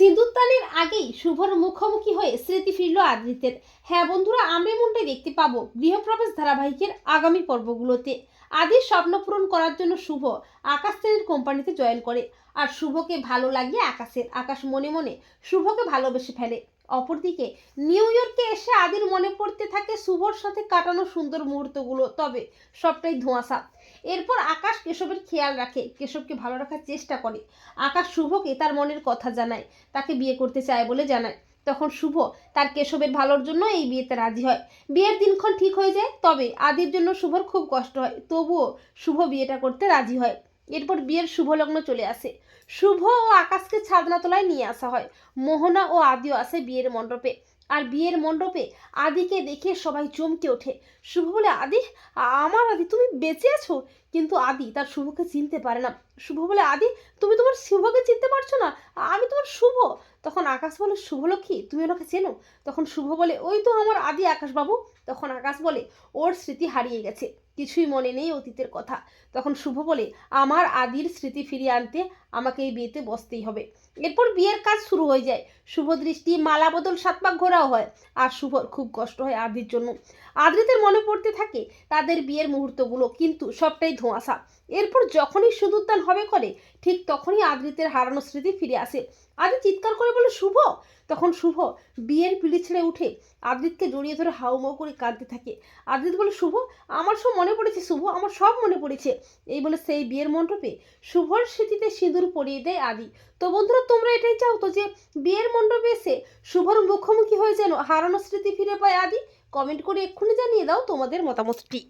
সিঁদুরদানের আগেই শুভর মুখোমুখি হয়ে স্মৃতি ফিরল আদৃতের হ্যাঁ বন্ধুরা, আমরা এমনটাই দেখতে পাবো গৃহপ্রবেশ ধারাবাহিকের আগামী পর্বগুলোতে। আদির স্বপ্ন পূরণ করার জন্য শুভ আকাশ শ্রেণির কোম্পানিতে জয়েন করে, আর শুভকে ভালো লাগিয়ে আকাশের আকাশ মনে মনে শুভকে ভালোবেসে ফেলে। অপরদিকে, নিউ ইয়র্কে এসে আদির মনে পড়তে থাকে শুভর সাথে কাটানো সুন্দর মুহূর্তগুলো। তবে, সবটাই ধোঁয়াশা। এরপর আকাশ কেশবের খেয়াল রাখে, কেশবকে ভালো রাখার চেষ্টা করে। আকাশ শুভকে তার মনের কথা জানায়, তাকে বিয়ে করতে চায় বলে জানায়। তখন শুভ তার কেশবের ভালোর জন্য এই বিয়েতে রাজি হয়। বিয়ের দিনক্ষণ ঠিক হয়ে যায়, তবে আদির জন্য শুভর খুব কষ্ট হয়, তবুও শুভ বিয়েটা করতে রাজি হয়। এরপর বিয়ের শুভ লগ্ন চলে আসে। শুভ ও আকাশকে ছাদনাতলায় নিয়ে আসা হয়। মোহনা ও আদিও আসে বিয়ের মণ্ডপে। আর বিয়ের মণ্ডপে আদিকে দেখে সবাই চমকে ওঠে। শুভ বলে, আদি আমার আদি, তুমি বেঁচে আছো? কিন্তু আদি তার শুভকে চিনতে পারে না। শুভ বলে, আদি, তুমি তোমার শুভকে চিনতে পারছ না? আমি তোমার শুভ। তখন আকাশ বলে, শুভলক্ষ্মী, তুমি ওনাকে চেনো? তখন শুভ বলে, ওই তো আমার আদি আকাশবাবু। তখন আকাশ বলে, ওর স্মৃতি হারিয়ে গেছে। কিছুই মনে নেই অতীতের কথা। তখন শুভ বলে, আমার আদির স্মৃতি ফিরিয়ে আনতে আমাকে এই বিয়েতে বসতেই হবে। এরপর বিয়ের কাজ শুরু হয়ে যায়। শুভ দৃষ্টি, মালা বদল, সাত পাক ঘোরাও হয়। আর শুভর খুব কষ্ট হয় আদির জন্য। আদ্রিতের মনে পড়তে থাকে তাদের বিয়ের মুহূর্তগুলো, কিন্তু সবটাই ধোঁয়াশা। এরপর যখনই সুদুদ্দান হবে করে, ঠিক তখনই আদ্রিতের হারানো স্মৃতি ফিরে আসে। আদি চিৎকার করে বলে, শুভ তখন শুভ বিয়ের পিড়ি ছেড়ে উঠে আদ্রিতকে জড়িয়ে ধরে হাউমাউ করে কাঁদতে থাকে। আদ্রিত বলে, শুভ, আমার সব মনে পড়েছে, শুভ, আমার সব মনে পড়েছে। এই বলে সেই বিয়ের মণ্ডপে শুভর স্মৃতিতে সিঁদুর পরিয়ে দেয় আদি। তো বন্ধুরা, তোমরা এটাই চাও তো যে বিয়ের মণ্ডপে এসে শুভর মুখোমুখি হয়ে যেন হারানো স্মৃতি ফিরে পায় আদি? কমেন্ট করে এক্ষুনি জানিয়ে দাও তোমাদের মতামতটি।